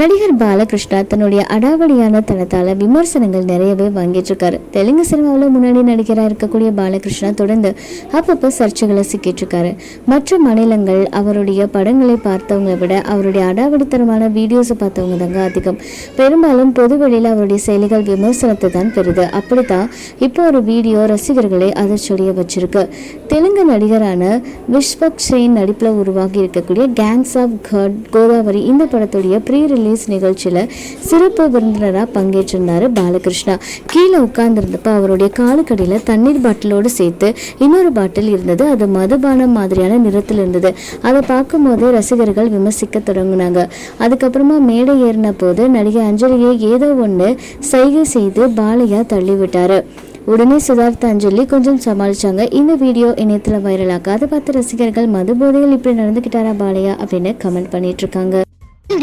நடிகர் பாலகிருஷ்ணா தன்னுடைய அடாவடியான தனத்தால விமர்சனங்கள் நிறையவே வாங்கிட்டு இருக்காரு தெலுங்கு சினிமாவில் முன்னாடி நடிகராக இருக்கக்கூடிய பாலகிருஷ்ணா தொடர்ந்து அப்பப்போ சர்ச்சைகளை சிக்கிட்டு இருக்காரு மற்ற மாநிலங்கள் அவருடைய படங்களை பார்த்தவங்க விட அவருடைய அடாவடித்தனமான வீடியோஸை பார்த்தவங்க தாங்க அதிகம். பெரும்பாலும் பொது வெளியில் அவருடைய செயலிகள் விமர்சனத்தை தான் பெறுது. அப்படித்தான் இப்போ ஒரு வீடியோ ரசிகர்களை அதிர்ச்சியடைய வச்சிருக்கு. தெலுங்கு நடிகரான விஸ்வக் சேன் நடிப்பில் உருவாகி இருக்கக்கூடிய கேங்ஸ் ஆஃப் கட் கோதாவரி இந்த படத்துடைய ப்ரீ ரிலீஸ் நிகழ்ச்சியில் சிறப்பு விருந்தினராக பங்கேற்றிருந்தார் பாலகிருஷ்ணா. கீழே உட்கார்ந்துருந்தப்ப அவருடைய காலுக்கடியில் தண்ணீர் பாட்டிலோடு சேர்த்து இன்னொரு பாட்டில் இருந்தது. அது மதுபானம் மாதிரியான நிறத்தில் இருந்தது. அதை பார்க்கும்போதே ரசிகர்கள் விமர்சிக்க தொடங்கினாங்க. அதுக்கப்புறமா மேடை ஏறின போது நடிகை அஞ்சலியை ஏதோ ஒன்று சைகை செய்து பாலையா தள்ளிவிட்டாரு. உடனே சுதார்த்த அஞ்சலி கொஞ்சம் சமாளிச்சாங்க. இந்த வீடியோ இணையத்துல வைரலாக அதை பார்த்து ரசிகர்கள் மது போதையில் இப்படி நடந்துக்கிட்டாரா பாலையா அப்படின்னு கமெண்ட் பண்ணிட்டு இருக்காங்க.